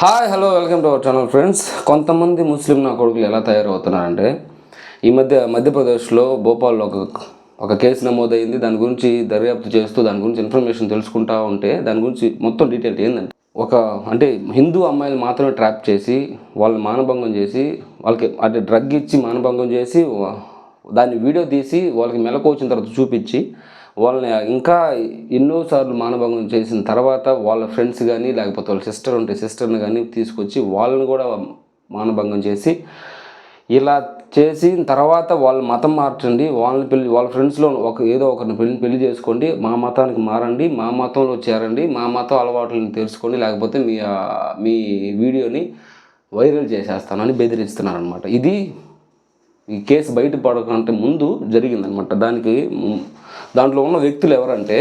Hi hello welcome to our channel friends కొంతమంది ముస్లిం నా కొడుకులు ఎలా తయారవుతున్నారంటే ఈ మధ్య మధ్యప్రదేశ్లో భోపాల్లో ఒక ఒక కేసు నమోదైంది. దాని గురించి దర్యాప్తు చేస్తూ దాని గురించి ఇన్ఫర్మేషన్ తెలుసుకుంటా ఉంటే దాని గురించి మొత్తం డీటెయిల్ ఏంటంటే ఒక అంటే హిందూ అమ్మాయిలు మాత్రమే ట్రాప్ చేసి వాళ్ళని మానభంగం చేసి వాళ్ళకి అంటే డ్రగ్ ఇచ్చి మానభంగం చేసి దాన్ని వీడియో తీసి వాళ్ళకి మెలకు వచ్చిన తర్వాత చూపించి వాళ్ళని ఇంకా ఎన్నోసార్లు మానభంగం చేసిన తర్వాత వాళ్ళ ఫ్రెండ్స్ కానీ లేకపోతే వాళ్ళ సిస్టర్ ఉంటే సిస్టర్ని కానీ తీసుకొచ్చి వాళ్ళని కూడా మానభంగం చేసి ఇలా చేసిన తర్వాత వాళ్ళ మతం మార్చండి వాళ్ళని పెళ్ళి వాళ్ళ ఫ్రెండ్స్లో ఒక ఏదో ఒకరిని పెళ్ళి పెళ్ళి చేసుకోండి మా మతానికి మారండి మా మతంలో చేరండి మా మతం అలవాట్లను తెలుసుకోండి లేకపోతే మీ మీ వీడియోని వైరల్ చేసేస్తానని బెదిరిస్తున్నారనమాట ఇది ఈ కేసు బయటపడకంటే ముందు జరిగిందనమాట దానికి దాంట్లో ఉన్న వ్యక్తులు ఎవరంటే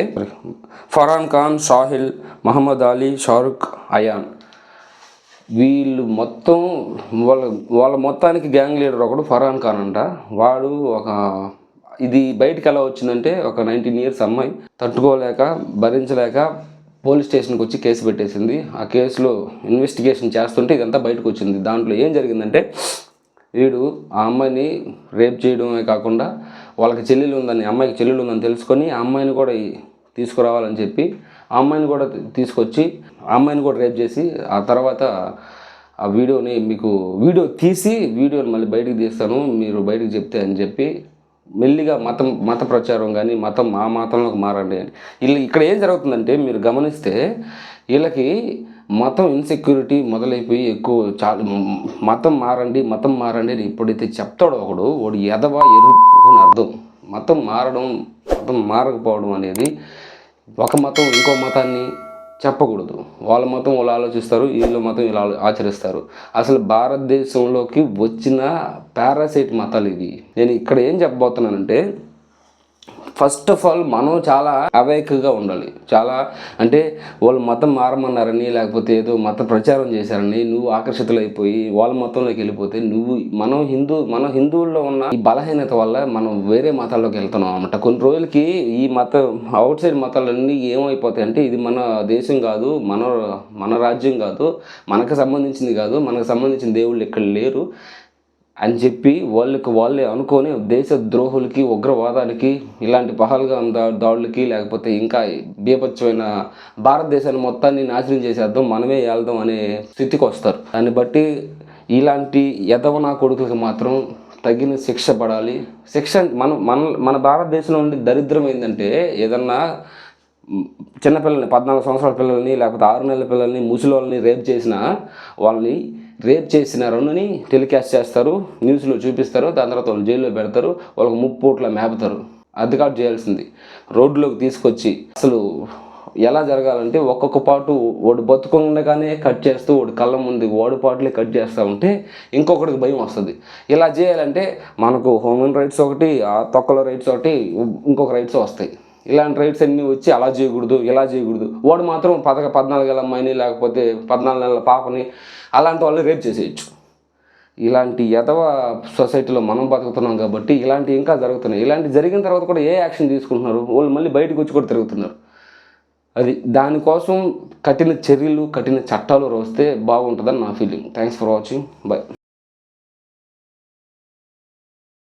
ఫరాన్ ఖాన్ షాహిల్ మహమ్మద్ అలీ షారుఖ్ అయాన్. వీళ్ళు మొత్తం వాళ్ళ వాళ్ళ మొత్తానికి గ్యాంగ్ లీడర్ ఒకడు ఫరాన్ ఖాన్ అంట. వాడు ఒక ఇది బయటకు ఎలా వచ్చిందంటే ఒక నైన్టీన్ ఇయర్స్ అమ్మాయి తట్టుకోలేక భరించలేక పోలీస్ స్టేషన్కి వచ్చి కేసు పెట్టేసింది. ఆ కేసులో ఇన్వెస్టిగేషన్ చేస్తుంటే ఇదంతా బయటకు వచ్చింది. దాంట్లో ఏం జరిగిందంటే వీడు ఆ అమ్మాయిని రేప్ చేయడమే కాకుండా వాళ్ళకి చెల్లెలు ఉందని అమ్మాయికి చెల్లెలు ఉందని తెలుసుకొని ఆ అమ్మాయిని కూడా తీసుకురావాలని చెప్పి ఆ అమ్మాయిని కూడా తీసుకొచ్చి ఆ అమ్మాయిని కూడా రేప్ చేసి ఆ తర్వాత ఆ వీడియోని మీకు వీడియో తీసి వీడియోని మళ్ళీ బయటికి తీస్తాను మీరు బయటకు చెప్తే అని చెప్పి మెల్లిగా మతం మత ప్రచారం కానీ మతం ఆ మతంలోకి మారండి అని. వీళ్ళు ఇక్కడ ఏం జరుగుతుందంటే మీరు గమనిస్తే వీళ్ళకి మతం ఇన్సెక్యూరిటీ మొదలైపోయి ఎక్కువ చాలా మతం మారండి మతం మారండి అని ఎప్పుడైతే చెప్తాడో ఒకడు వాడు ఎదవా ఎరుపు అని అర్థం. మతం మారడం మతం మారకపోవడం అనేది ఒక మతం ఇంకో మతాన్ని చెప్పకూడదు. వాళ్ళ మతం వాళ్ళు ఆలోచిస్తారు వీళ్ళ మతం ఇలా ఆచరిస్తారు. అసలు భారతదేశంలోకి వచ్చిన పారాసైట్ మతాలు ఇవి. నేను ఇక్కడ ఏం చెప్పబోతున్నానంటే ఫస్ట్ ఆఫ్ ఆల్ మనం చాలా అవేక్గా ఉండాలి. చాలా అంటే వాళ్ళు మతం మారమన్నారని లేకపోతే ఏదో మత ప్రచారం చేశారని నువ్వు ఆకర్షితులైపోయి వాళ్ళ మతంలోకి వెళ్ళిపోతే నువ్వు మనం హిందూ మన హిందువుల్లో ఉన్న ఈ బలహీనత వల్ల మనం వేరే మతాల్లోకి వెళ్తున్నాం అనమాట కొన్ని రోజులకి ఈ మత అవుట్ సైడ్ మతాలన్నీ ఏమైపోతాయి అంటే ఇది మన దేశం కాదు మన మన రాజ్యం కాదు మనకు సంబంధించింది కాదు మనకు సంబంధించిన దేవుళ్ళు ఇక్కడ లేరు. అని చెప్పి వాళ్ళకి వాళ్ళే అనుకొని దేశ ద్రోహులకి ఉగ్రవాదానికి ఇలాంటి పహల్గా దా దాడులకి లేకపోతే ఇంకా బీభత్సమైన భారతదేశాన్ని మొత్తాన్ని నాశనం చేసేద్దాం మనమే వెళ్దాం అనే స్థితికి వస్తారు. దాన్ని బట్టి ఇలాంటి యదవనా కొడుకులకు మాత్రం తగిన శిక్ష పడాలి. శిక్ష మన మన మన భారతదేశంలో ఉండే దరిద్రం ఏంటంటే ఏదన్నా చిన్నపిల్లల్ని పద్నాలుగు సంవత్సరాల పిల్లల్ని లేకపోతే ఆరు నెలల పిల్లల్ని ముసలి వాళ్ళని రేప్ చేసిన వాళ్ళని రేప్ చేసిన రెండుని టెలికాస్ట్ చేస్తారు న్యూస్లో చూపిస్తారు దాని తర్వాత వాళ్ళు జైల్లో పెడతారు వాళ్ళకి ముప్పూట్ల మేపుతారు. అద్దెకాటు చేయాల్సింది. రోడ్లోకి తీసుకొచ్చి అసలు ఎలా జరగాలంటే ఒక్కొక్క పాటు వాడు బతుకుండగానే కట్ చేస్తూ వాడు కళ్ళ ముందు వాడు పాటలే కట్ చేస్తూ ఉంటే ఇంకొకటికి భయం వస్తుంది. ఇలా చేయాలంటే మనకు హ్యూమన్ రైట్స్ ఒకటి ఆ తొక్కల రైట్స్ ఒకటి ఇంకొక రైట్స్ వస్తాయి. ఇలాంటి రైట్స్ అన్నీ వచ్చి అలా చేయకూడదు ఇలా చేయకూడదు. వాడు మాత్రం పదక పద్నాలుగేళ్ళ అమ్మాయిని లేకపోతే పద్నాలుగు నెలల పాపని అలాంటి వాళ్ళు రేప్ చేసేయచ్చు. ఇలాంటి యథవ సొసైటీలో మనం బతుకుతున్నాం కాబట్టి ఇలాంటి ఇంకా జరుగుతున్నాయి. ఇలాంటి జరిగిన తర్వాత కూడా ఏ యాక్షన్ తీసుకుంటున్నారు? వాళ్ళు మళ్ళీ బయటకు వచ్చి కూడా తిరుగుతున్నారు. అది దానికోసం కఠిన చర్యలు కఠిన చట్టాలు వస్తే బాగుంటుందని నా feeling thanks for watching bye